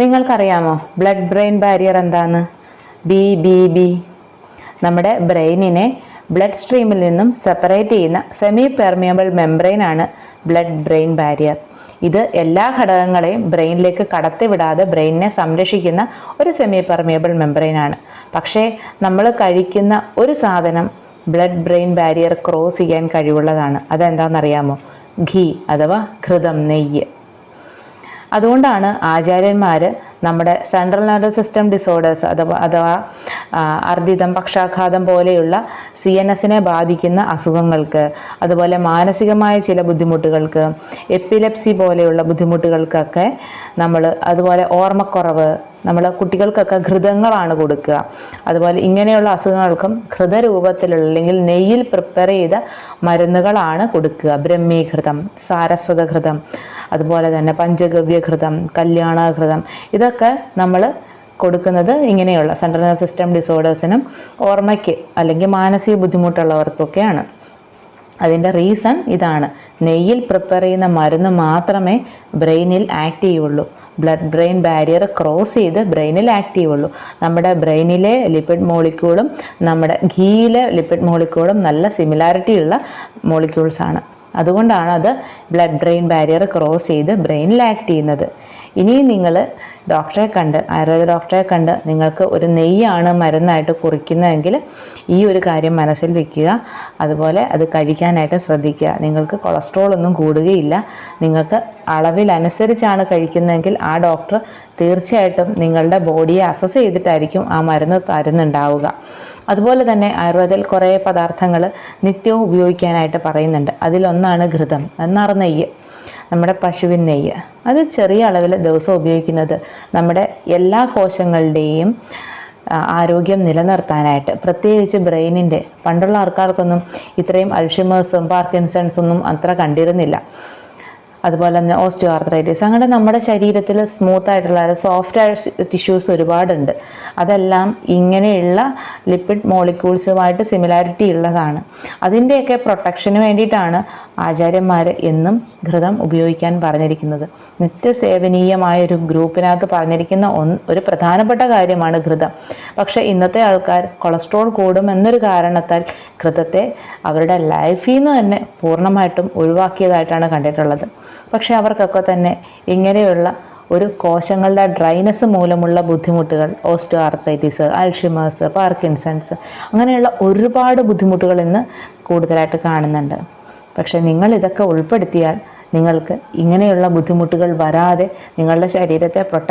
നിങ്ങൾക്കറിയാമോ? Blood brain barrier എന്താണ്? B B B നമ്മുടെ ബ്രെയിനിനെ ബ്ലഡ് സ്ട്രീമിൽ നിന്നും സെപ്പറേറ്റ് ചെയ്യുന്ന സെമി പെർമിയബിൾ മെംബ്രെയിനാണ് ബ്ലഡ് ബ്രെയിൻ ബാരിയർ ഇത് എല്ലാ ഘടകങ്ങളെയും ബ്രെയിനിലേക്ക് കടത്തിവിടാതെ ബ്രെയിനിനെ സംരക്ഷിക്കുന്ന ഒരു സെമി പെർമിയബിൾ മെംബ്രെയിനാണ് പക്ഷേ നമ്മൾ കഴിക്കുന്ന ഒരു സാധനം ബ്ലഡ് ബ്രെയിൻ ബാരിയർ ക്രോസ് ചെയ്യാൻ കഴിവുള്ളതാണ്. അതെന്താണെന്നറിയാമോ? ഘീ അഥവാ ഘൃതം നെയ്യ്. അതുകൊണ്ടാണ് ആചാര്യന്മാർ നമ്മുടെ സെൻട്രൽ നെർവസ് സിസ്റ്റം ഡിസോർഡേഴ്സ് അഥവാ അഥവാ ആ, അർദ്ദിതം പക്ഷാഘാതം പോലെയുള്ള സി എൻ എസിനെ ബാധിക്കുന്ന അസുഖങ്ങൾക്ക് അതുപോലെ മാനസികമായ ചില ബുദ്ധിമുട്ടുകൾക്ക് എപ്പിലെപ്സി പോലെയുള്ള ബുദ്ധിമുട്ടുകൾക്കൊക്കെ നമ്മൾ അതുപോലെ ഓർമ്മക്കുറവ് നമ്മൾ കുട്ടികൾക്കൊക്കെ ഘൃതങ്ങളാണ് കൊടുക്കുക. അതുപോലെ ഇങ്ങനെയുള്ള അസുഖങ്ങൾക്കും ഘൃതരൂപത്തിലുള്ള അല്ലെങ്കിൽ നെയ്യിൽ പ്രിപ്പയർ ചെയ്ത മരുന്നുകളാണ് കൊടുക്കുക. ബ്രഹ്മീഘൃതം സാരസ്വതഘൃതം അതുപോലെ തന്നെ പഞ്ചഗവ്യഘൃതം കല്യാണഘൃതം. ഇതൊക്കെ നമ്മൾ കൊടുക്കുന്നത് ഇങ്ങനെയുള്ള സെൻട്രൽ സിസ്റ്റം ഡിസോർഡേഴ്സിനും ഓർമ്മയ്ക്ക് അല്ലെങ്കിൽ മാനസിക ബുദ്ധിമുട്ടുള്ളവർക്കൊക്കെയാണ്. അതിന്റെ റീസൺ ഇതാണ്. നെയ്യിൽ പ്രിപ്പയർ ചെയ്യുന്ന മരുന്ന് മാത്രമേ ബ്രെയിനിൽ ആക്ട് ചെയ്യുള്ളൂ. ബ്ലഡ് ബ്രെയിൻ ബാരിയർ ക്രോസ് ചെയ്ത് ബ്രെയിനിൽ ആക്ട് ചെയ്യുള്ളൂ നമ്മുടെ ബ്രെയിനിലെ ലിപ്പിഡ് മോളിക്യൂളും നമ്മുടെ ഘീയിലെ ലിപ്പിഡ് മോളിക്യൂളും നല്ല സിമിലാരിറ്റി ഉള്ള മോളിക്യൂൾസാണ് അതുകൊണ്ടാണ് അത് ബ്ലഡ് ബ്രെയിൻ ബാരിയർ ക്രോസ് ചെയ്ത് ബ്രെയിനിൽ ആക്ട് ചെയ്യുന്നത്. ഇനിയും നിങ്ങൾ ഡോക്ടറെ കണ്ട് ആയുർവേദ ഡോക്ടറെ കണ്ട് നിങ്ങൾക്ക് ഒരു നെയ്യാണ് മരുന്നായിട്ട് കുറിക്കുന്നതെങ്കിൽ ഈ ഒരു കാര്യം മനസ്സിൽ വെക്കുക. അതുപോലെ അത് കഴിക്കാനായിട്ട് ശ്രദ്ധിക്കുക. നിങ്ങൾക്ക് കൊളസ്ട്രോൾ ഒന്നും കൂടുകയില്ല. നിങ്ങൾക്ക് അളവിലനുസരിച്ചാണ് കഴിക്കുന്നതെങ്കിൽ ആ ഡോക്ടർ തീർച്ചയായിട്ടും നിങ്ങളുടെ ബോഡിയെ അസസ് ചെയ്തിട്ടായിരിക്കും ആ മരുന്ന് തരുന്നുണ്ടാവുക. അതുപോലെ തന്നെ ആയുർവേദത്തിൽ കുറേ പദാർത്ഥങ്ങൾ നിത്യവും ഉപയോഗിക്കാനായിട്ട് പറയുന്നുണ്ട്. അതിലൊന്നാണ് ഘൃതം. എന്നാറ് നെയ്യ്. നമ്മുടെ പശുവിൻ നെയ്യ്. അത് ചെറിയ അളവിൽ ദിവസം ഉപയോഗിക്കുന്നത് നമ്മുടെ എല്ലാ കോശങ്ങളുടെയും ആരോഗ്യം നിലനിർത്താനായിട്ട്. പ്രത്യേകിച്ച് ബ്രെയിനിന്റെ പണ്ടുള്ള ആൾക്കാർക്കൊന്നും ഇത്രയും അൾഷിമേഴ്സും പാർക്കിൻസൺസും ഒന്നും അത്ര കണ്ടിരുന്നില്ല. അതുപോലെ തന്നെ ഓസ്റ്റിയോ ആർത്രൈറ്റിസ് അങ്ങനെ നമ്മുടെ ശരീരത്തിൽ സ്മൂത്ത് ആയിട്ടുള്ള സോഫ്റ്റ് ടിഷ്യൂസ് ഒരുപാടുണ്ട്. അതെല്ലാം ഇങ്ങനെയുള്ള ലിപ്പിഡ് മോളിക്യൂൾസുമായിട്ട് സിമിലാരിറ്റി ഉള്ളതാണ്. അതിന്റെയൊക്കെ പ്രൊട്ടക്ഷന് വേണ്ടിയിട്ടാണ് ആചാര്യന്മാർ എന്നും ഘൃതം ഉപയോഗിക്കാൻ പറഞ്ഞിരിക്കുന്നത്. നിത്യസേവനീയമായ ഒരു ഗ്രൂപ്പിനകത്ത് പറഞ്ഞിരിക്കുന്ന ഒരു പ്രധാനപ്പെട്ട കാര്യമാണ് ഘൃതം. പക്ഷേ ഇന്നത്തെ ആൾക്കാർ കൊളസ്ട്രോൾ കൂടും എന്നൊരു കാരണത്താൽ ഘൃതത്തെ അവരുടെ ലൈഫിൽ നിന്ന് തന്നെ പൂർണമായിട്ടും ഒഴിവാക്കിയതായിട്ടാണ് കണ്ടിട്ടുള്ളത്. പക്ഷേ അവർക്കൊക്കെ തന്നെ ഇങ്ങനെയുള്ള ഒരു കോശങ്ങളുടെ ഡ്രൈനസ് മൂലമുള്ള ബുദ്ധിമുട്ടുകൾ ഓസ്റ്റോ ആർത്രൈറ്റിസ് അൽഷിമേഴ്സ് പാർക്കിൻസൺസ് അങ്ങനെയുള്ള ഒരുപാട് ബുദ്ധിമുട്ടുകൾ ഇന്ന് കൂടുതലായിട്ട് കാണുന്നുണ്ട്. പക്ഷേ നിങ്ങൾ ഇതൊക്കെ ഉൾപ്പെടുത്തിയാൽ നിങ്ങൾക്ക് ഇങ്ങനെയുള്ള ബുദ്ധിമുട്ടുകൾ വരാതെ നിങ്ങളുടെ ശരീരത്തെ പ്രൊട്ടക്റ്റ്